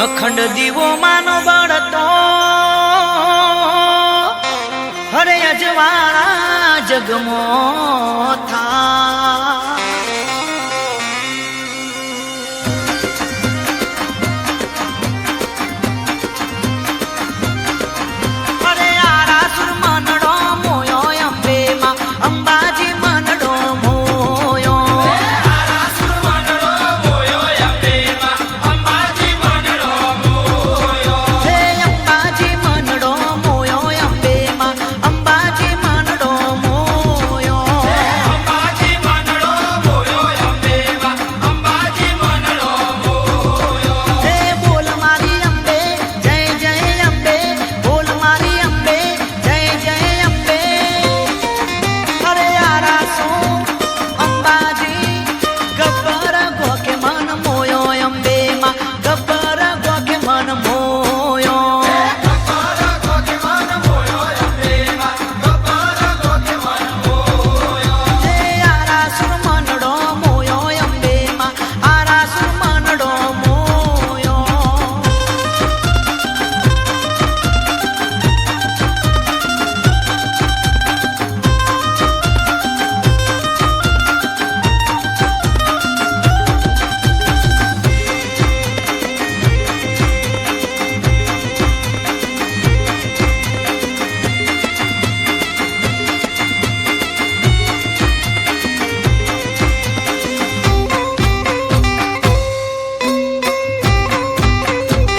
અખંડ દીવો માનો બળતો હરે અજવાળા જગમો થા